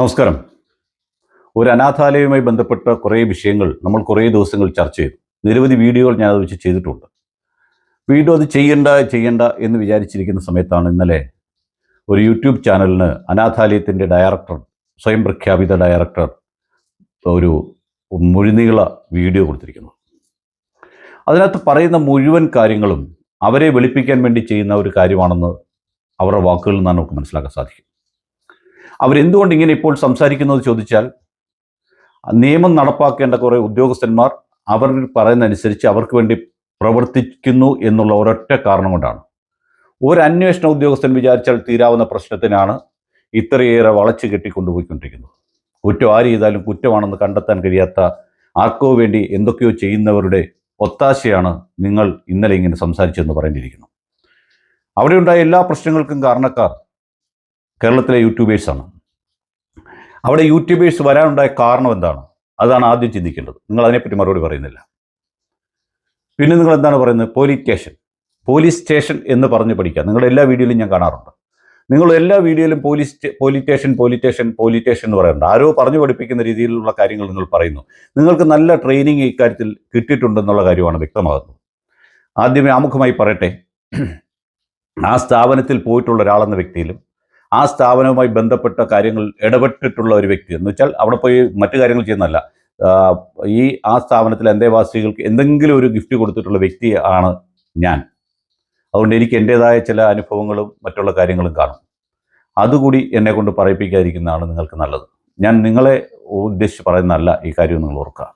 നമസ്കാരം. ഒരു അനാഥാലയവുമായി ബന്ധപ്പെട്ട കുറേ വിഷയങ്ങൾ നമ്മൾ കുറേ ദിവസങ്ങൾ ചർച്ച ചെയ്തു. നിരവധി വീഡിയോകൾ ഞാൻ അത് വെച്ച് ചെയ്തിട്ടുണ്ട്. വീണ്ടും അത് ചെയ്യണ്ട ചെയ്യണ്ട എന്ന് വിചാരിച്ചിരിക്കുന്ന സമയത്താണ് ഇന്നലെ ഒരു യൂട്യൂബ് ചാനലിന് അനാഥാലയത്തിന്റെ ഡയറക്ടർ സ്വയം പ്രഖ്യാപിത ഡയറക്ടർ ഒരു മുഴുനീള വീഡിയോ കൊടുത്തിരിക്കുന്നു അതിനകത്ത് പറയുന്ന മുഴുവൻ കാര്യങ്ങളും അവരെ വെളുപ്പിക്കാൻ വേണ്ടി ചെയ്യുന്ന ഒരു കാര്യമാണെന്ന് അവരുടെ വാക്കുകളിൽ നിന്നാണ് നമുക്ക് മനസ്സിലാക്കാൻ സാധിക്കും. അവരെന്തുകൊണ്ട് ഇങ്ങനെ ഇപ്പോൾ സംസാരിക്കുന്നത് ചോദിച്ചാൽ നിയമം നടപ്പാക്കേണ്ട കുറേ ഉദ്യോഗസ്ഥന്മാർ അവർ പറയുന്നതനുസരിച്ച് അവർക്ക് വേണ്ടി പ്രവർത്തിക്കുന്നു എന്നുള്ള ഒരൊറ്റ കാരണം കൊണ്ടാണ്. ഒരു അന്വേഷണ ഉദ്യോഗസ്ഥൻ വിചാരിച്ചാൽ തീരാവുന്ന പ്രശ്നത്തിനാണ് ഇത്രയേറെ വളച്ചു കെട്ടിക്കൊണ്ടുപോയിക്കൊണ്ടിരിക്കുന്നത്. കുറ്റം ആര് ചെയ്താലും കുറ്റമാണെന്ന് കണ്ടെത്താൻ കഴിയാത്ത ആർക്കോ വേണ്ടി എന്തൊക്കെയോ ചെയ്യുന്നവരുടെ ഒത്താശയാണ് നിങ്ങൾ ഇന്നലെ ഇങ്ങനെ സംസാരിച്ചെന്ന് പറയേണ്ടിയിരിക്കുന്നു അവിടെയുണ്ടായ എല്ലാ പ്രശ്നങ്ങൾക്കും കാരണക്കാർ കേരളത്തിലെ യൂട്യൂബേഴ്സാണ് അവിടെ യൂട്യൂബേഴ്സ് വരാനുണ്ടായ കാരണം എന്താണ്? അതാണ് ആദ്യം ചിന്തിക്കേണ്ടത്. നിങ്ങൾ അതിനെപ്പറ്റി മറുപടി പറയുന്നില്ല. പിന്നെ നിങ്ങൾ എന്താണ് പറയുന്നത്? പോലീസ് സ്റ്റേഷൻ പോലീസ് സ്റ്റേഷൻ എന്ന് പറഞ്ഞ് പഠിക്കുക. നിങ്ങളുടെ എല്ലാ വീഡിയോയിലും ഞാൻ കാണാറുണ്ട്. നിങ്ങൾ എല്ലാ വീഡിയോയിലും police police station police station police station എന്ന് പറയുന്നുണ്ട് ആരോ പറഞ്ഞു പഠിപ്പിക്കുന്ന രീതിയിലുള്ള കാര്യങ്ങൾ നിങ്ങൾ പറയുന്നു. നിങ്ങൾക്ക് നല്ല ട്രെയിനിങ് ഇക്കാര്യത്തിൽ കിട്ടിയിട്ടുണ്ടെന്നുള്ള കാര്യമാണ് വ്യക്തമാകുന്നത്. ആദ്യമേ ആമുഖമായി പറയട്ടെ. ആ സ്ഥാപനത്തിൽ പോയിട്ടുള്ള ഒരാളെന്ന വ്യക്തിയിലും ആ സ്ഥാപനവുമായി ബന്ധപ്പെട്ട കാര്യങ്ങൾ ഇടപെട്ടിട്ടുള്ള ഒരു വ്യക്തി. എന്ന് വെച്ചാൽ അവിടെ പോയി മറ്റു കാര്യങ്ങൾ ചെയ്യുന്നതല്ല. ഈ ആ സ്ഥാപനത്തിലെ അന്തേവാസികൾക്ക് എന്തെങ്കിലും ഒരു ഗിഫ്റ്റ് കൊടുത്തിട്ടുള്ള വ്യക്തി ആണ് ഞാൻ. അതുകൊണ്ട് എനിക്ക് എന്റെതായ ചില അനുഭവങ്ങളും മറ്റുള്ള കാര്യങ്ങളും കാണും. അതുകൂടി എന്നെ കൊണ്ട് പറയിപ്പിക്കാതിരിക്കുന്നതാണ് നിങ്ങൾക്ക് നല്ലത്. ഞാൻ നിങ്ങളെ ഉദ്ദേശിച്ച് പറയുന്നതല്ല ഈ കാര്യം നിങ്ങൾ ഓർക്കുക.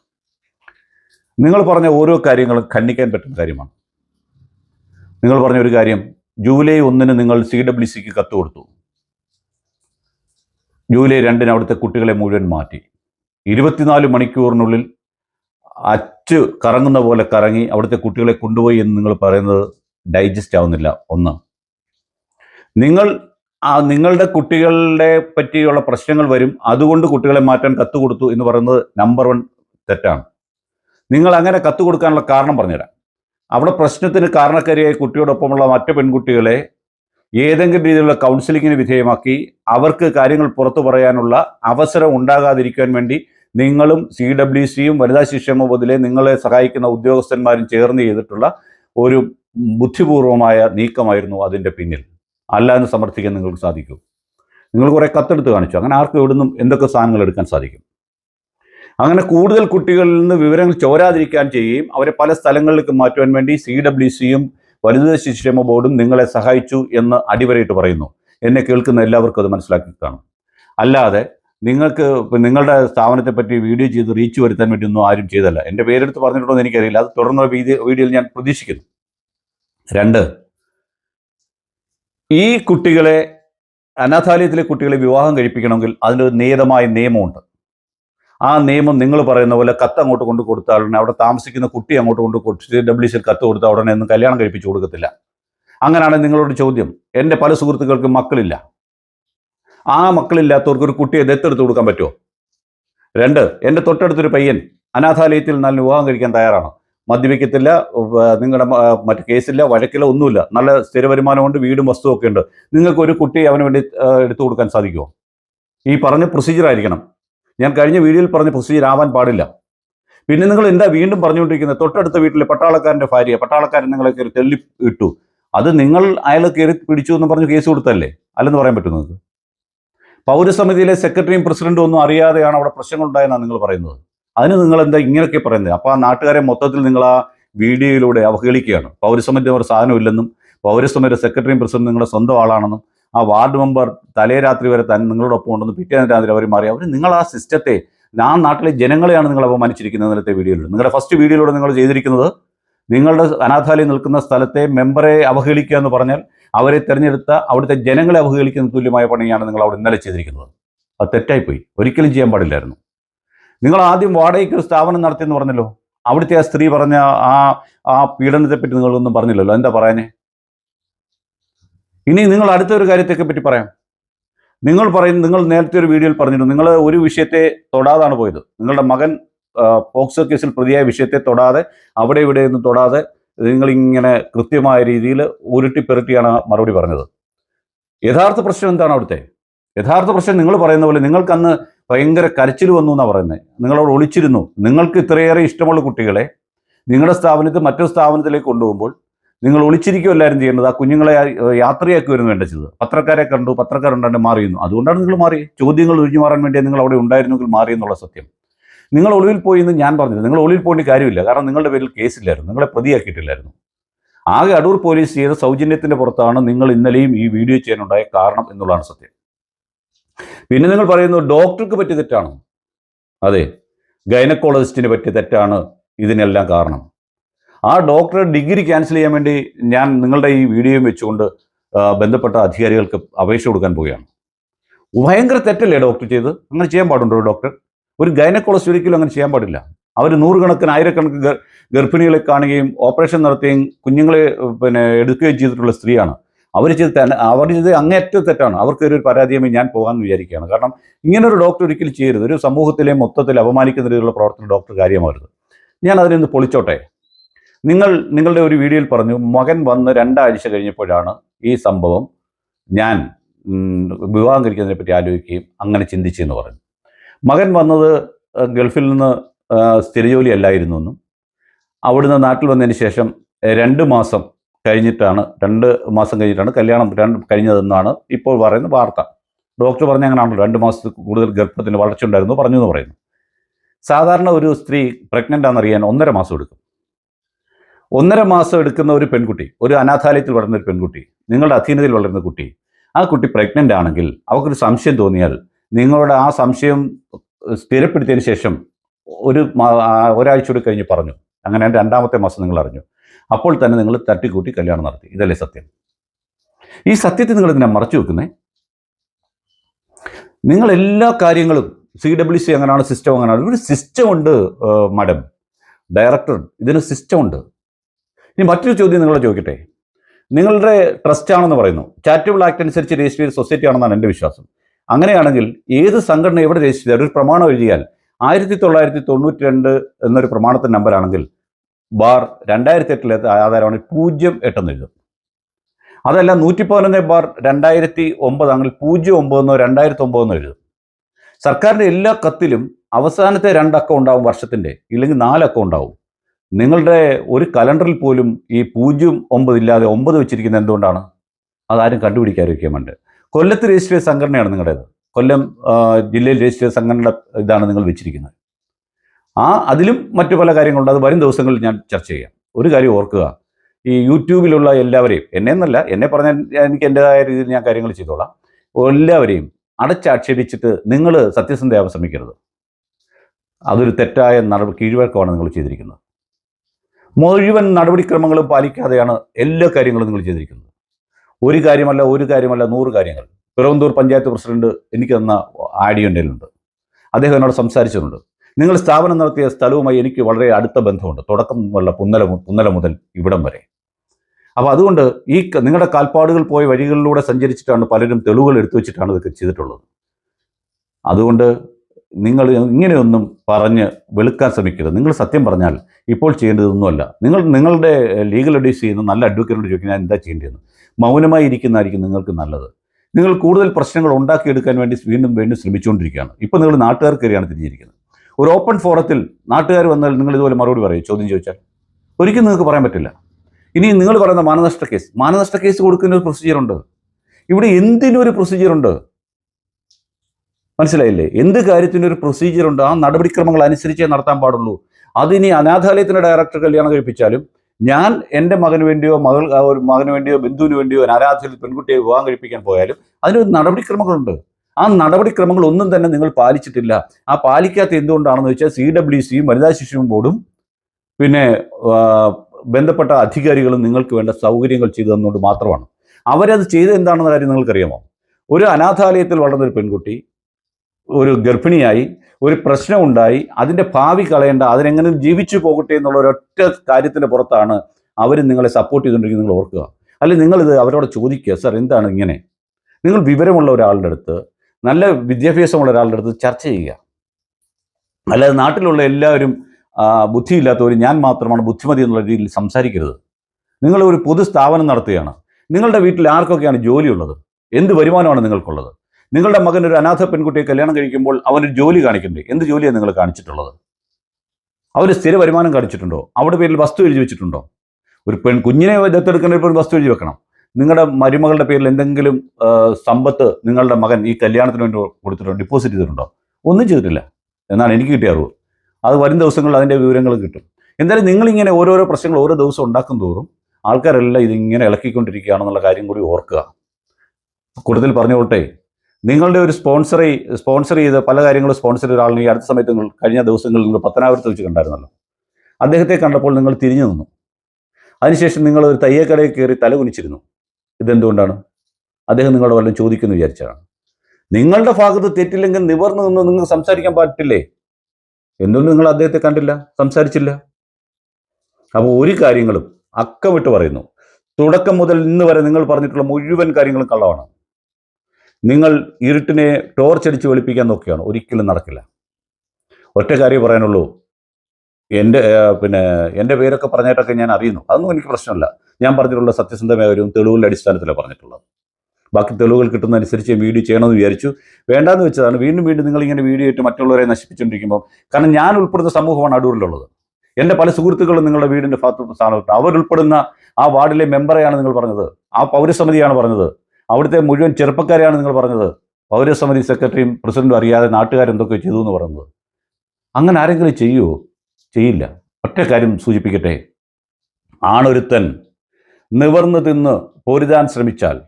നിങ്ങൾ പറഞ്ഞ ഓരോ കാര്യങ്ങളും ഖണ്ഡിക്കാൻ പറ്റുന്ന കാര്യമാണ്. നിങ്ങൾ പറഞ്ഞ ഒരു കാര്യം ജൂലൈ ഒന്നിന് നിങ്ങൾ സി ഡബ്ല്യു സിക്ക് കത്ത് കൊടുത്തു. ജൂലൈ രണ്ടിന് അവിടുത്തെ കുട്ടികളെ മുഴുവൻ മാറ്റി. ഇരുപത്തിനാല് മണിക്കൂറിനുള്ളിൽ അച്ച് കറങ്ങുന്ന പോലെ കറങ്ങി അവിടുത്തെ കുട്ടികളെ കൊണ്ടുപോയി എന്ന് നിങ്ങൾ പറയുന്നത് ഡൈജസ്റ്റ് ആവുന്നില്ല. ഒന്ന്. നിങ്ങൾ ആ നിങ്ങളുടെ കുട്ടികളുടെ പറ്റിയുള്ള പ്രശ്നങ്ങൾ വരും. അതുകൊണ്ട് കുട്ടികളെ മാറ്റാൻ കത്ത് കൊടുത്തു എന്ന് പറയുന്നത് നമ്പർ വൺ തെറ്റാണ്. നിങ്ങൾ അങ്ങനെ കത്ത് കൊടുക്കാനുള്ള കാരണം പറഞ്ഞുതരാം. അവിടെ പ്രശ്നത്തിന് കാരണക്കാരിയായ കുട്ടിയോടൊപ്പമുള്ള മറ്റു പെൺകുട്ടികളെ ഏതെങ്കിലും രീതിയിലുള്ള കൗൺസിലിങ്ങിന് വിധേയമാക്കി അവർക്ക് കാര്യങ്ങൾ പുറത്തു പറയാനുള്ള അവസരം ഉണ്ടാകാതിരിക്കാൻ വേണ്ടി നിങ്ങളും സി ഡബ്ല്യു സിയും വനിതാ ശിക്ഷമ മുതലേ നിങ്ങളെ സഹായിക്കുന്ന ഉദ്യോഗസ്ഥന്മാരും ചേർന്ന് ചെയ്തിട്ടുള്ള ഒരു ബുദ്ധിപൂർവമായ നീക്കമായിരുന്നു അതിന്റെ പിന്നിൽ. അല്ല എന്ന് സമർത്ഥിക്കാൻ നിങ്ങൾക്ക് സാധിക്കും. നിങ്ങൾ കുറേ കത്തെടുത്ത് കാണിച്ചു. അങ്ങനെ ആർക്കും എവിടുന്നും എന്തൊക്കെ സാധനങ്ങൾ എടുക്കാൻ സാധിക്കും. അങ്ങനെ കൂടുതൽ കുട്ടികളിൽ നിന്ന് വിവരങ്ങൾ ചോരാതിരിക്കാൻ ചെയ്യുകയും അവരെ പല സ്ഥലങ്ങളിലേക്ക് മാറ്റുവാൻ വേണ്ടി സി ഡബ്ല്യു സിയും വനിതാ ശിശുക്ഷേമ ബോർഡും നിങ്ങളെ സഹായിച്ചു എന്ന് അടിവരയിട്ട് പറയുന്നു. എന്നെ കേൾക്കുന്ന എല്ലാവർക്കും അത് മനസ്സിലാക്കി കാണും. അല്ലാതെ നിങ്ങൾക്ക് നിങ്ങളുടെ സ്ഥാപനത്തെ പറ്റി വീഡിയോ ചെയ്ത് റീച്ച് വരുത്താൻ വേണ്ടി ഒന്നും ആരും ചെയ്തല്ല എന്റെ പേരെടുത്ത് പറഞ്ഞിട്ടുണ്ടോ എന്ന് എനിക്കറിയില്ല. അത് തുടർന്നുള്ള വീഡിയോ വീഡിയോയിൽ ഞാൻ പ്രതീക്ഷിക്കുന്നു. രണ്ട് ഈ കുട്ടികളെ അനാഥാലയത്തിലെ കുട്ടികളെ വിവാഹം കഴിപ്പിക്കണമെങ്കിൽ അതിനൊരു നിയതമായ നിയമമുണ്ട്. ആ നിയമം നിങ്ങൾ പറയുന്ന പോലെ കത്ത് അങ്ങോട്ട് കൊണ്ട് കൊടുത്താൽ ഉടനെ അവിടെ താമസിക്കുന്ന കുട്ടി അങ്ങോട്ട് കൊണ്ട് കൊടുത്ത് ഡബ്ല്യു കത്ത് കൊടുത്താൽ ഉടനെ ഒന്നും കല്യാണം കഴിപ്പിച്ചു കൊടുക്കത്തില്ല. അങ്ങനെയാണ് നിങ്ങളോട് ചോദ്യം. എന്റെ പല സുഹൃത്തുക്കൾക്കും മക്കളില്ല. ആ മക്കളില്ലാത്തവർക്ക് ഒരു കുട്ടിയെ ദത്തെടുത്ത് കൊടുക്കാൻ പറ്റുമോ? രണ്ട് എന്റെ തൊട്ടടുത്തൊരു പയ്യൻ അനാഥാലയത്തിൽ നല്ല വിവാഹം കഴിക്കാൻ തയ്യാറാണ്. മദ്യപിക്കത്തില്ല നിങ്ങളുടെ മറ്റു കേസില്ല വഴക്കില്ല ഒന്നുമില്ല. നല്ല സ്ഥിര വരുമാനമുണ്ട് വീടും വസ്തുവൊക്കെ ഉണ്ട്. നിങ്ങൾക്ക് ഒരു കുട്ടി അവന് വേണ്ടി എടുത്തു കൊടുക്കാൻ സാധിക്കുമോ? ഈ പറഞ്ഞ പ്രൊസീജിയർ ആയിരിക്കണം. ഞാൻ കഴിഞ്ഞ വീഡിയോയിൽ പറഞ്ഞ പ്രൊസീജിയർ ആവാൻ പാടില്ല. പിന്നെ നിങ്ങൾ എന്താ വീണ്ടും പറഞ്ഞുകൊണ്ടിരിക്കുന്നത്? തൊട്ടടുത്ത വീട്ടിലെ പട്ടാളക്കാരന്റെ ഭാര്യ പട്ടാളക്കാരൻ നിങ്ങളെ കയറി തെല്ലി ഇട്ടു അത് നിങ്ങൾ അയാൾ കയറി പിടിച്ചു എന്ന് പറഞ്ഞ് കേസ് കൊടുത്തല്ലേ അല്ലെന്ന് പറയാൻ പറ്റും നിങ്ങൾക്ക്? പൗരസമിതിയിലെ സെക്രട്ടറിയും പ്രസിഡന്റും ഒന്നും അറിയാതെയാണ് അവിടെ പ്രശ്നങ്ങൾ ഉണ്ടായെന്നാണ് നിങ്ങൾ പറയുന്നത്. അതിന് നിങ്ങൾ എന്താ ഇങ്ങനെയൊക്കെ പറയുന്നത്? അപ്പോൾ ആ നാട്ടുകാരെ മൊത്തത്തിൽ നിങ്ങൾ ആ വീഡിയോയിലൂടെ അവഹേളിക്കുകയാണ്. പൗരസമിതി ഒരു സാധനമില്ലെന്നും പൗരസമിതിയുടെ സെക്രട്ടറിയും പ്രസിഡന്റും നിങ്ങളുടെ സ്വന്തം ആളാണെന്നും ആ വാർഡ് മെമ്പർ തലേ രാത്രി വരെ തന്നെ നിങ്ങളോടൊപ്പം ഉണ്ടെന്ന് പിറ്റേന്ന് രാത്രി അവർ മാറി. അവർ നിങ്ങൾ ആ സിസ്റ്റത്തെ ആ നാട്ടിലെ ജനങ്ങളെയാണ് നിങ്ങൾ അപമാനിച്ചിരിക്കുന്നത് ഇന്നലത്തെ വീഡിയോയിൽ നിങ്ങളുടെ ഫസ്റ്റ് വീഡിയോയിലൂടെ നിങ്ങൾ ചെയ്തിരിക്കുന്നത് നിങ്ങളുടെ അനാഥാലയം നിൽക്കുന്ന സ്ഥലത്തെ മെമ്പറെ അവഹേളിക്കുക എന്ന് പറഞ്ഞാൽ അവരെ തിരഞ്ഞെടുത്ത അവിടുത്തെ ജനങ്ങളെ അവഹേളിക്കുന്ന തുല്യമായ പണിയാണ് നിങ്ങൾ അവിടെ ഇന്നലെ ചെയ്തിരിക്കുന്നത്. അത് തെറ്റായിപ്പോയി. ഒരിക്കലും ചെയ്യാൻ പാടില്ലായിരുന്നു. നിങ്ങൾ ആദ്യം വാടകയ്ക്ക് ഒരു സ്ഥാപനം നടത്തിയെന്ന് പറഞ്ഞല്ലോ. അവിടുത്തെ ആ സ്ത്രീ പറഞ്ഞ ആ ആ പീഡനത്തെപ്പറ്റി നിങ്ങളൊന്നും പറഞ്ഞില്ലല്ലോ. എന്താ പറയാനേ? ഇനി നിങ്ങൾ അടുത്ത ഒരു കാര്യത്തെ പറ്റി പറയാം. നിങ്ങൾ പറയും നിങ്ങൾ നേരത്തെ ഒരു വീഡിയോയിൽ പറഞ്ഞിരുന്നു നിങ്ങൾ ഒരു വിഷയത്തെ തൊടാതാണ് പോയത്. നിങ്ങളുടെ മകൻ പോക്സോ കേസിൽ പ്രതിയായ വിഷയത്തെ തൊടാതെ അവിടെ ഇവിടെ നിന്ന് തൊടാതെ നിങ്ങളിങ്ങനെ കൃത്യമായ രീതിയിൽ ഉരുട്ടി പെരുട്ടിയാണ് മറുപടി പറഞ്ഞത്. യഥാർത്ഥ പ്രശ്നം എന്താണ് അവിടുത്തെ? യഥാർത്ഥ പ്രശ്നം നിങ്ങൾ പറയുന്ന പോലെ നിങ്ങൾക്കന്ന് ഭയങ്കര കരച്ചിൽ വന്നു എന്നാണ് പറയുന്നത് നിങ്ങളവിടെ ഒളിച്ചിരുന്നു. നിങ്ങൾക്ക് ഇത്രയേറെ ഇഷ്ടമുള്ള കുട്ടികളെ നിങ്ങളുടെ സ്ഥാപനത്തിൽ മറ്റൊരു സ്ഥാപനത്തിലേക്ക് കൊണ്ടുപോകുമ്പോൾ നിങ്ങൾ ഒളിച്ചിരിക്കുമല്ലായിരുന്നു ചെയ്യേണ്ടത് ആ കുഞ്ഞുങ്ങളെ യാത്രയാക്കി യാത്രയാക്കുമായിരുന്നു വേണ്ട ചെയ്തത് പത്രക്കാരെ കണ്ടു പത്രക്കാരുണ്ടാണ്ട് മാറിയുന്നു. അതുകൊണ്ടാണ് നിങ്ങൾ മാറി. ചോദ്യങ്ങൾ ഒഴിഞ്ഞു മാറാൻ വേണ്ടി നിങ്ങൾ അവിടെ ഉണ്ടായിരുന്നെങ്കിൽ മാറി എന്നുള്ള സത്യം. നിങ്ങൾ ഒളിവിൽ പോയി എന്ന് ഞാൻ പറഞ്ഞത് നിങ്ങൾ ഒളിവിൽ പോകേണ്ട കാര്യമില്ല. കാരണം നിങ്ങളുടെ പേരിൽ കേസില്ലായിരുന്നു. നിങ്ങളെ പ്രതിയാക്കിയിട്ടില്ലായിരുന്നു. ആകെ അടൂർ പോലീസ് ചെയ്ത സൗജന്യത്തിന്റെ പുറത്താണ് നിങ്ങൾ ഇന്നലെയും ഈ വീഡിയോ ചെയ്യാനുണ്ടായ കാരണം എന്നുള്ളതാണ് സത്യം. പിന്നെ നിങ്ങൾ പറയുന്നു ഡോക്ടർക്ക് പറ്റിയ തെറ്റാണ്? അതെ. ഗൈനക്കോളജിസ്റ്റിന് പറ്റിയ തെറ്റാണ് ഇതിനെല്ലാം കാരണം. ആ ഡോക്ടറെ ഡിഗ്രി ക്യാൻസൽ ചെയ്യാൻ വേണ്ടി ഞാൻ നിങ്ങളുടെ ഈ വീഡിയോയും വെച്ചുകൊണ്ട് ബന്ധപ്പെട്ട അധികാരികൾക്ക് അപേക്ഷ കൊടുക്കാൻ പോവുകയാണ്. ഭയങ്കര തെറ്റല്ലേ ഡോക്ടർ ചെയ്ത് അങ്ങനെ ചെയ്യാൻ പാടുണ്ടോ ഡോക്ടർ ഒരു ഗൈനക്കോളജ് ഒരിക്കലും അങ്ങനെ ചെയ്യാൻ പാടില്ല. അവർ നൂറുകണക്കിന് ആയിരക്കണക്കിന് ഗർ- ഗർഭിണികളെ കാണുകയും ഓപ്പറേഷൻ നടത്തുകയും കുഞ്ഞുങ്ങളെ പിന്നെ എടുക്കുകയും ചെയ്തിട്ടുള്ള സ്ത്രീയാണ്. അവർ ചെയ്ത് അവർ ചെയ്ത് അങ്ങേറ്റ തെറ്റാണ്. അവർക്കൊരു പരാതിയുമായി ഞാൻ പോകാമെന്ന് വിചാരിക്കുകയാണ്. കാരണം ഇങ്ങനെ ഒരു ഡോക്ടർ ഒരിക്കലും ചെയ്യരുത്. ഒരു സമൂഹത്തിലെ മൊത്തത്തിൽ അപമാനിക്കുന്ന രീതിയിലുള്ള പ്രവർത്തനം ഡോക്ടർ കാര്യമാകരുത് ഞാൻ അതിൽ നിന്ന് പൊളിച്ചോട്ടെ? നിങ്ങൾ നിങ്ങളുടെ ഒരു വീഡിയോയിൽ പറഞ്ഞു മകൻ വന്ന് രണ്ടാഴ്ച കഴിഞ്ഞപ്പോഴാണ് ഈ സംഭവം ഞാൻ വിവാഹം കഴിക്കുന്നതിനെ പറ്റി ആലോചിക്കുകയും അങ്ങനെ ചിന്തിച്ചെന്ന് പറഞ്ഞു. മകൻ വന്നത് ഗൾഫിൽ നിന്ന് സ്ഥിരജോലി അല്ലായിരുന്നു എന്നും അവിടുന്ന് നാട്ടിൽ വന്നതിന് ശേഷം രണ്ട് മാസം കഴിഞ്ഞിട്ടാണ് രണ്ട് മാസം കഴിഞ്ഞിട്ടാണ് കല്യാണം രണ്ട് കഴിഞ്ഞതെന്നാണ് ഇപ്പോൾ പറയുന്ന വാർത്ത. ഡോക്ടർ പറഞ്ഞ അങ്ങനെയാണല്ലോ രണ്ട് മാസത്തിൽ കൂടുതൽ ഗർഭത്തിന് വളർച്ച ഉണ്ടായിരുന്നു പറഞ്ഞു എന്ന് പറയുന്നു. സാധാരണ ഒരു സ്ത്രീ പ്രഗ്നന്റ് ആണെന്നറിയാൻ ഒന്നര മാസം എടുക്കും. ഒന്നര മാസം എടുക്കുന്ന ഒരു പെൺകുട്ടി ഒരു അനാഥാലയത്തിൽ വളർന്ന ഒരു പെൺകുട്ടി നിങ്ങളുടെ അധീനതയിൽ വളരുന്ന കുട്ടി ആ കുട്ടി പ്രഗ്നന്റ് ആണെങ്കിൽ അവർക്കൊരു സംശയം തോന്നിയാൽ നിങ്ങളുടെ ആ സംശയം സ്ഥിരപ്പെടുത്തിയതിന് ശേഷം ഒരു ഒരാഴ്ച കൂടി കഴിഞ്ഞ് പറഞ്ഞു. അങ്ങനെ രണ്ടാമത്തെ മാസം നിങ്ങൾ അറിഞ്ഞു. അപ്പോൾ തന്നെ നിങ്ങൾ തട്ടിക്കൂട്ടി കല്യാണം നടത്തി. ഇതല്ലേ സത്യം? ഈ സത്യത്തെ നിങ്ങൾ ഇതിനെ മറച്ചു വെക്കുന്നേ? നിങ്ങൾ എല്ലാ കാര്യങ്ങളും സി ഡബ്ല്യു സി അങ്ങനെയാണ് സിസ്റ്റം അങ്ങനെയാണ്. ഒരു സിസ്റ്റം ഉണ്ട് മാഡം ഡയറക്ടർ ഇതിന് സിസ്റ്റം ഉണ്ട്. ഇനി മറ്റൊരു ചോദ്യം നിങ്ങളെ ചോദിക്കട്ടെ? നിങ്ങളുടെ ട്രസ്റ്റ് ആണെന്ന് പറയുന്നു. ചാരിറ്റബിൾ ആക്ട് അനുസരിച്ച് രജിസ്റ്റർ ചെയ്ത സൊസൈറ്റി ആണെന്നാണ് എന്റെ വിശ്വാസം. അങ്ങനെയാണെങ്കിൽ ഏത് സംഘടന എവിടെ രജിസ്റ്റർ ചെയ്താൽ ഒരു പ്രമാണം എഴുതിയാൽ ആയിരത്തി തൊള്ളായിരത്തി തൊണ്ണൂറ്റി രണ്ട് എന്നൊരു പ്രമാണത്തിന്റെ നമ്പറാണെങ്കിൽ ബാർ രണ്ടായിരത്തി എട്ടിലെ ആധാരമാണ് പൂജ്യം എട്ടെന്ന് എഴുതും. അതല്ല നൂറ്റി പതിനൊന്ന് ബാർ രണ്ടായിരത്തി ഒമ്പതാണെങ്കിൽ പൂജ്യം ഒമ്പതെന്നോ രണ്ടായിരത്തി ഒമ്പതെന്നോ എഴുതും. സർക്കാരിന്റെ എല്ലാ കത്തിലും അവസാനത്തെ രണ്ടക്കം ഉണ്ടാവും വർഷത്തിന്റെ ഇല്ലെങ്കിൽ നാലക്കം ഉണ്ടാവും നിങ്ങളുടെ ഒരു കലണ്ടറിൽ പോലും ഈ പൂജ്യം ഒമ്പത് ഇല്ലാതെ ഒമ്പത് വെച്ചിരിക്കുന്നത് എന്തുകൊണ്ടാണ്? അതാരും കണ്ടുപിടിക്കാതിരിക്കാൻ വേണ്ടി കൊല്ലത്ത് രജിസ്റ്റർ ചെയ്ത സംഘടനയാണ് നിങ്ങളുടേത്. കൊല്ലം ജില്ലയിൽ രജിസ്റ്റർ ചെയ്ത സംഘടനയുടെ ഇതാണ് നിങ്ങൾ വെച്ചിരിക്കുന്നത്. ആ അതിലും മറ്റു പല കാര്യങ്ങളുണ്ട്. അത് വരും ദിവസങ്ങളിൽ ഞാൻ ചർച്ച ചെയ്യാം. ഒരു കാര്യം ഓർക്കുക. ഈ യൂട്യൂബിലുള്ള എല്ലാവരെയും എന്നെ എന്നല്ല എന്നെ പറഞ്ഞാൽ എനിക്ക് എന്റെതായ രീതിയിൽ ഞാൻ കാര്യങ്ങൾ ചെയ്തോളാം. എല്ലാവരെയും അടച്ചാക്ഷേപിച്ചിട്ട് നിങ്ങൾ സത്യസന്ധയാവാൻ ശ്രമിക്കരുത്. അതൊരു തെറ്റായ നടപടി കീഴ്വഴക്കമാണ് നിങ്ങൾ ചെയ്തിരിക്കുന്നത്. മുഴുവൻ നടപടിക്രമങ്ങളും പാലിക്കാതെയാണ് എല്ലാ കാര്യങ്ങളും നിങ്ങൾ ചെയ്തിരിക്കുന്നത്. ഒരു കാര്യമല്ല ഒരു കാര്യമല്ല നൂറ് കാര്യങ്ങൾ. പിറവന്തൂർ പഞ്ചായത്ത് പ്രസിഡന്റ് എനിക്ക് തന്ന ആഡിയോ ഉണ്ട് അദ്ദേഹം എന്നോട് സംസാരിച്ചിട്ടുണ്ട്. നിങ്ങൾ സ്ഥാപനം നടത്തിയ സ്ഥലവുമായി എനിക്ക് വളരെ അടുത്ത ബന്ധമുണ്ട്. തുടക്കം മുതലുള്ള പുന്നല പുന്നല മുതൽ ഇവിടം വരെ. അപ്പോൾ അതുകൊണ്ട് ഈ നിങ്ങളുടെ കാൽപ്പാടുകൾ പോയ വഴികളിലൂടെ സഞ്ചരിച്ചിട്ടാണ് പലരും തെളിവുകൾ എടുത്തു വെച്ചിട്ടാണ് ഇതൊക്കെ ചെയ്തിട്ടുള്ളത്. അതുകൊണ്ട് നിങ്ങൾ ഇങ്ങനെയൊന്നും പറഞ്ഞ് വെളുക്കാൻ ശ്രമിക്കരുത്. നിങ്ങൾ സത്യം പറഞ്ഞാൽ ഇപ്പോൾ ചെയ്യേണ്ടതൊന്നുമല്ല. നിങ്ങൾ നിങ്ങളുടെ ലീഗൽ അഡ്വൈസ് ചെയ്യുന്ന നല്ല അഡ്വക്കേറ്റിനോട് ചോദിക്കാൻ ഞാൻ എന്താ ചെയ്യേണ്ടതെന്ന്? മൗനമായി ഇരിക്കുന്നതായിരിക്കും നിങ്ങൾക്ക് നല്ലത്. നിങ്ങൾ കൂടുതൽ പ്രശ്നങ്ങൾ ഉണ്ടാക്കിയെടുക്കാൻ വേണ്ടി വീണ്ടും വീണ്ടും ശ്രമിച്ചുകൊണ്ടിരിക്കുകയാണ്. ഇപ്പോൾ നിങ്ങൾ നാട്ടുകാർക്കേറിയാണ് തിരിഞ്ഞിരിക്കുന്നത്. ഒരു ഓപ്പൺ ഫോറത്തിൽ നാട്ടുകാർ വന്നാൽ നിങ്ങൾ ഇതുപോലെ മറുപടി പറയും? ചോദ്യം ചോദിച്ചാൽ. ഒരിക്കലും നിങ്ങൾക്ക് പറയാൻ പറ്റില്ല. ഇനി നിങ്ങൾ പറയുന്ന മാനനഷ്ട കേസ് മാനനഷ്ട കേസ് കൊടുക്കുന്ന ഒരു പ്രൊസീജിയർ ഉണ്ട്. ഇവിടെ എന്തിനൊരു പ്രൊസീജിയർ ഉണ്ട്? മനസ്സിലായില്ലേ? എന്ത് കാര്യത്തിനൊരു ഉണ്ട്? ആ നടപടിക്രമങ്ങൾ അനുസരിച്ചേ നടത്താൻ പാടുള്ളൂ. അതിനി അനാഥാലയത്തിന്റെ ഡയറക്ടർ കല്യാണം കഴിപ്പിച്ചാലും ഞാൻ എന്റെ മകന് വേണ്ടിയോ മകൾ ഒരു മകന് വേണ്ടിയോ ബന്ധുവിന് വേണ്ടിയോ അനാഥാലയത്തിൽ പെൺകുട്ടിയെ വിവാഹം കഴിപ്പിക്കാൻ പോയാലും അതിനൊരു നടപടിക്രമങ്ങളുണ്ട്. ആ നടപടിക്രമങ്ങൾ ഒന്നും തന്നെ നിങ്ങൾ പാലിച്ചിട്ടില്ല. ആ പാലിക്കാത്ത എന്തുകൊണ്ടാണെന്ന് വെച്ചാൽ സി ഡബ്ല്യു സിയും വനിതാ ശിശു ബോർഡും പിന്നെ ബന്ധപ്പെട്ട അധികാരികളും നിങ്ങൾക്ക് വേണ്ട സൗകര്യങ്ങൾ ചെയ്തു തന്നുകൊണ്ട് മാത്രമാണ്. അവരത് ചെയ്തത് എന്താണെന്ന കാര്യം നിങ്ങൾക്കറിയാമോ? ഒരു അനാഥാലയത്തിൽ വളർന്നൊരു പെൺകുട്ടി ഒരു ഗർഭിണിയായി ഒരു പ്രശ്നമുണ്ടായി അതിന്റെ ഭാവി കളയേണ്ട അതിനെങ്ങനെ ജീവിച്ചു പോകട്ടെ എന്നുള്ള ഒരൊറ്റ കാര്യത്തിന്റെ പുറത്താണ് അവർ നിങ്ങളെ സപ്പോർട്ട് ചെയ്തുകൊണ്ടിരിക്കുന്നത് നിങ്ങൾ ഓർക്കുക. അല്ലെങ്കിൽ നിങ്ങളിത് അവരോട് ചോദിക്കുക സർ എന്താണ് ഇങ്ങനെ? നിങ്ങൾ വിവരമുള്ള ഒരാളുടെ അടുത്ത് നല്ല വിദ്യാഭ്യാസമുള്ള ഒരാളുടെ അടുത്ത് ചർച്ച ചെയ്യുക. അല്ലാതെ നാട്ടിലുള്ള എല്ലാവരും ബുദ്ധിയില്ലാത്തവർ ഞാൻ മാത്രമാണ് ബുദ്ധിമതി എന്നുള്ള രീതിയിൽ സംസാരിക്കരുത്. നിങ്ങൾ ഒരു പൊതു സ്ഥാപനം നടത്തുകയാണ്. നിങ്ങളുടെ വീട്ടിൽ ആർക്കൊക്കെയാണ് ജോലിയുള്ളത്? എന്ത് വരുമാനമാണ് നിങ്ങൾക്കുള്ളത്? നിങ്ങളുടെ മകൻ ഒരു അനാഥ പെൺകുട്ടിയെ കല്യാണം കഴിക്കുമ്പോൾ അവനൊരു ജോലി കാണിക്കണ്ടേ? എന്ത് ജോലിയാണ് നിങ്ങൾ കാണിച്ചിട്ടുള്ളത്? അവർ സ്ഥിര വരുമാനം കാണിച്ചിട്ടുണ്ടോ? അവിടെ പേരിൽ വസ്തു എഴുതി വെച്ചിട്ടുണ്ടോ? ഒരു പെൺ കുഞ്ഞിനെ ദത്തെടുക്കേണ്ട ഒരു വസ്തു എഴുതി വെക്കണം. നിങ്ങളുടെ മരുമകളുടെ പേരിൽ എന്തെങ്കിലും സമ്പത്ത് നിങ്ങളുടെ മകൻ ഈ കല്യാണത്തിന് വേണ്ടി കൊടുത്തിട്ടുണ്ടോ ഡിപ്പോസിറ്റ് ചെയ്തിട്ടുണ്ടോ? ഒന്നും ചെയ്തിട്ടില്ല. എന്നാണ് എനിക്ക് കിട്ടിയ അറിവ്. അത് വരും ദിവസങ്ങളിൽ അതിന്റെ വിവരങ്ങൾ കിട്ടും. എന്തായാലും നിങ്ങളിങ്ങനെ ഓരോരോ പ്രശ്നങ്ങൾ ഓരോ ദിവസം ഉണ്ടാക്കും തോറും ആൾക്കാരെല്ലാം ഇതിങ്ങനെ ഇളക്കിക്കൊണ്ടിരിക്കുകയാണെന്നുള്ള കാര്യം കൂടി ഓർക്കുക. കൂടുതൽ പറഞ്ഞുകൊള്ളട്ടെ. നിങ്ങളുടെ ഒരു സ്പോൺസർ സ്പോൺസർ ചെയ്ത് പല കാര്യങ്ങളും സ്പോൺസർ ചെയ്ത ഒരാളിനെ ഈ അടുത്ത സമയത്ത് നിങ്ങൾ കഴിഞ്ഞ ദിവസങ്ങളിൽ നിങ്ങൾ പത്തനാപുരത്ത് വെച്ച് കണ്ടായിരുന്നല്ലോ. അദ്ദേഹത്തെ കണ്ടപ്പോൾ നിങ്ങൾ തിരിഞ്ഞു നിന്നു. അതിനുശേഷം നിങ്ങൾ ഒരു തയ്യക്കടയിൽ കയറി തല കുനിച്ചിരുന്നു. ഇതെന്തുകൊണ്ടാണ്? അദ്ദേഹം നിങ്ങളുടെ വല്ലതും ചോദിക്കുന്നു വിചാരിച്ചതാണ്. നിങ്ങളുടെ ഭാഗത്ത് തെറ്റില്ലെങ്കിൽ നിവർന്നു നിന്ന് നിങ്ങൾ സംസാരിക്കാൻ പറ്റില്ലേ? എന്തുകൊണ്ട് നിങ്ങൾ അദ്ദേഹത്തെ കണ്ടില്ല? സംസാരിച്ചില്ല? അപ്പോൾ ഒരു കാര്യങ്ങളും അക്കമിട്ട് പറയുന്നു. തുടക്കം മുതൽ ഇന്ന് വരെ നിങ്ങൾ പറഞ്ഞിട്ടുള്ള മുഴുവൻ കാര്യങ്ങളും കള്ളമാണ്. നിങ്ങൾ ഇരുട്ടിനെ ടോർച്ചടിച്ച് വെളുപ്പിക്കാൻ നോക്കുകയാണ് ഒരിക്കലും നടക്കില്ല. ഒറ്റ കാര്യം പറയാനുള്ളൂ. എന്റെ പിന്നെ എന്റെ പേരൊക്കെ പറഞ്ഞിട്ടൊക്കെ ഞാൻ അറിയുന്നു. അതൊന്നും എനിക്ക് പ്രശ്നമല്ല. ഞാൻ പറഞ്ഞിട്ടുള്ള സത്യസന്ധമായ ഒരു തെളിവുകളുടെ അടിസ്ഥാനത്തിലാണ് പറഞ്ഞിട്ടുള്ളത്. ബാക്കി തെളിവുകൾ കിട്ടുന്നതനുസരിച്ച് വീഡിയോ ചെയ്യണമെന്ന് വിചാരിച്ചു. വേണ്ടാന്ന് വെച്ചതാണ്. വീണ്ടും വീണ്ടും നിങ്ങൾ ഇങ്ങനെ വീഡിയോ ഇട്ട് മറ്റുള്ളവരെ നശിപ്പിച്ചുകൊണ്ടിരിക്കുമ്പോൾ കാരണം ഞാൻ ഉൾപ്പെടുന്ന സമൂഹമാണ് അടൂരിലുള്ളത്. എന്റെ പല സുഹൃത്തുക്കളും നിങ്ങളുടെ വീടിന്റെ ഭാഗത്ത് സ്ഥാനത്ത്. അവരുൾപ്പെടുന്ന ആ വാർഡിലെ മെമ്പറെയാണ് നിങ്ങൾ പറഞ്ഞത്. ആ പൗരസമിതിയാണ് പറഞ്ഞത്. അവിടുത്തെ മുഴുവൻ ചെറുപ്പക്കാരെയാണ് നിങ്ങൾ പറഞ്ഞത്. പൗരസമിതി സെക്രട്ടറിയും പ്രസിഡന്റും അറിയാതെ നാട്ടുകാരെന്തൊക്കെ ചെയ്തു എന്ന് പറയുന്നത് അങ്ങനെ ആരെങ്കിലും ചെയ്യുമോ ചെയ്യില്ല. ഒറ്റ കാര്യം സൂചിപ്പിക്കട്ടെ. ആണൊരുത്തൻ നിവർന്നു തിന്ന് പൊരുതാൻ ശ്രമിച്ചാൽ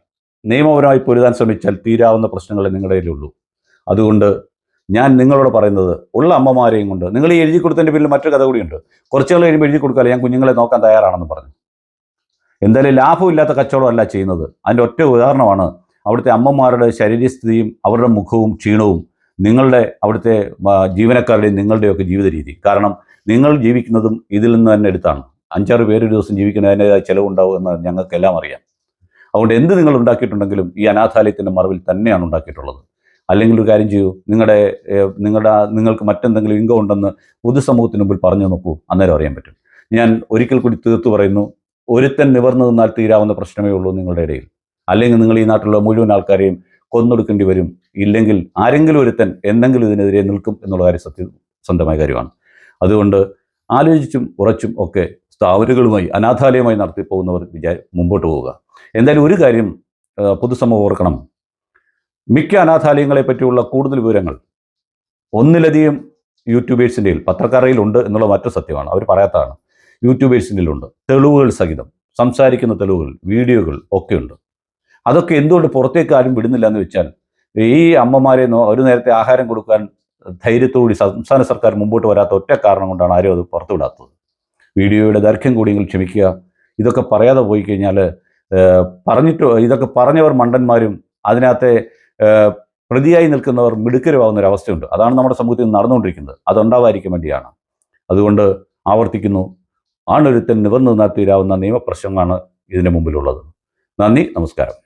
നിയമപരമായി പൊരുതാൻ ശ്രമിച്ചാൽ തീരാവുന്ന പ്രശ്നങ്ങളെ നിങ്ങളുടെ കയ്യിലുള്ളൂ. അതുകൊണ്ട് ഞാൻ നിങ്ങളോട് പറയുന്നത് ഉള്ള അമ്മമാരെയും കൊണ്ട്. നിങ്ങൾ ഈ എഴുതി കൊടുത്തതിന്റെ പേരിൽ മറ്റൊരു കഥ കൂടിയുണ്ട്. കുറച്ചുകൾ കഴിയുമ്പോൾ എഴുതി കൊടുക്കാതെ ഞാൻ കുഞ്ഞുങ്ങളെ നോക്കാൻ തയ്യാറാണെന്ന് പറഞ്ഞു. എന്തായാലും ലാഭമില്ലാത്ത കച്ചവടമല്ല ചെയ്യുന്നത്. അതിന്റെ ഒറ്റ ഉദാഹരണമാണ് അവിടുത്തെ അമ്മമാരുടെ ശരീരസ്ഥിതിയും അവരുടെ മുഖവും ക്ഷീണവും നിങ്ങളുടെ അവിടുത്തെ ജീവനക്കാരുടെയും നിങ്ങളുടെയൊക്കെ ജീവിത രീതി കാരണം നിങ്ങൾ ജീവിക്കുന്നതും ഇതിൽ നിന്ന് തന്നെ എടുത്താണ്. അഞ്ചാറ് പേരൊരു ദിവസം ജീവിക്കുന്നതിന്റെതായ ചിലവുണ്ടാവും എന്ന് ഞങ്ങൾക്കെല്ലാം അറിയാം. അതുകൊണ്ട് എന്ത് നിങ്ങൾ ഉണ്ടാക്കിയിട്ടുണ്ടെങ്കിലും ഈ അനാഥാലയത്തിന്റെ മറവിൽ തന്നെയാണ് ഉണ്ടാക്കിയിട്ടുള്ളത്. അല്ലെങ്കിൽ ഒരു കാര്യം ചെയ്യൂ. നിങ്ങളുടെ നിങ്ങളുടെ നിങ്ങൾക്ക് മറ്റെന്തെങ്കിലും ഇൻകം ഉണ്ടെന്ന് പൊതുസമൂഹത്തിന് മുമ്പിൽ പറഞ്ഞു നോക്കൂ. അന്നേരം അറിയാൻ പറ്റും. ഞാൻ ഒരിക്കൽ കൂടി തീർത്തു പറയുന്നു. ഒരുത്തൻ നിവർന്നു നിന്നാൽ തീരാവുന്ന പ്രശ്നമേ ഉള്ളൂ നിങ്ങളുടെ ഇടയിൽ. അല്ലെങ്കിൽ നിങ്ങൾ ഈ നാട്ടിലുള്ള മുഴുവൻ ആൾക്കാരെയും കൊന്നൊടുക്കേണ്ടി വരും. ഇല്ലെങ്കിൽ ആരെങ്കിലും ഒരുത്തൻ എന്തെങ്കിലും ഇതിനെതിരെ നിൽക്കും എന്നുള്ള കാര്യം സത്യ സത്യസന്ധമായ കാര്യമാണ്. അതുകൊണ്ട് ആലോചിച്ചും ഉറച്ചും ഒക്കെ സ്ഥാപനങ്ങളുമായി അനാഥാലയമായി നടത്തി പോകുന്നവർ വിചാ മുമ്പോട്ട് പോവുക. എന്തായാലും ഒരു കാര്യം പൊതുസമൂഹം ഓർക്കണം. മിക്ക അനാഥാലയങ്ങളെ പറ്റിയുള്ള കൂടുതൽ വിവരങ്ങൾ ഒന്നിലധികം യൂട്യൂബേഴ്സിന്റെ പത്രക്കാരയിലുണ്ട് എന്നുള്ള മറ്റു സത്യമാണ്. അവർ പറയാത്തതാണ്. യൂട്യൂബേഴ്സിന്റെ ഉണ്ട് തെളിവുകൾ സഹിതം. സംസാരിക്കുന്ന തെളിവുകൾ വീഡിയോകൾ ഒക്കെ ഉണ്ട് അതൊക്കെ എന്തുകൊണ്ട് പുറത്തേക്ക് ആരും വിടുന്നില്ല എന്ന് വെച്ചാൽ ഈ അമ്മമാരെ ഒരു നേരത്തെ ആഹാരം കൊടുക്കാൻ ധൈര്യത്തോടുകൂടി സംസ്ഥാന സർക്കാർ മുമ്പോട്ട് വരാത്ത ഒറ്റ കാരണം കൊണ്ടാണ് ആരും അത് പുറത്തുവിടാത്തത്. വീഡിയോയുടെ ദൈർഘ്യം കൂടിയെങ്കിൽ ക്ഷമിക്കുക. ഇതൊക്കെ പറയാതെ പോയി കഴിഞ്ഞാൽ പറഞ്ഞിട്ട് ഇതൊക്കെ പറഞ്ഞവർ മണ്ടന്മാരും അതിനകത്തെ പ്രതിയായി നിൽക്കുന്നവർ മിടുക്കരുമാവുന്ന ഒരു അവസ്ഥയുണ്ട്. അതാണ് നമ്മുടെ സമൂഹത്തിൽ നടന്നുകൊണ്ടിരിക്കുന്നത്. അതുണ്ടാവാതിരിക്കാൻ വേണ്ടിയാണ്. അതുകൊണ്ട് ആവർത്തിക്കുന്നു. ആണൊരുത്തൻ നിവർന്നു നിന്നാൽ തീരാവുന്ന നിയമപ്രശ്നമാണ് ഇതിന് മുമ്പിലുള്ളത്. നന്ദി നമസ്കാരം.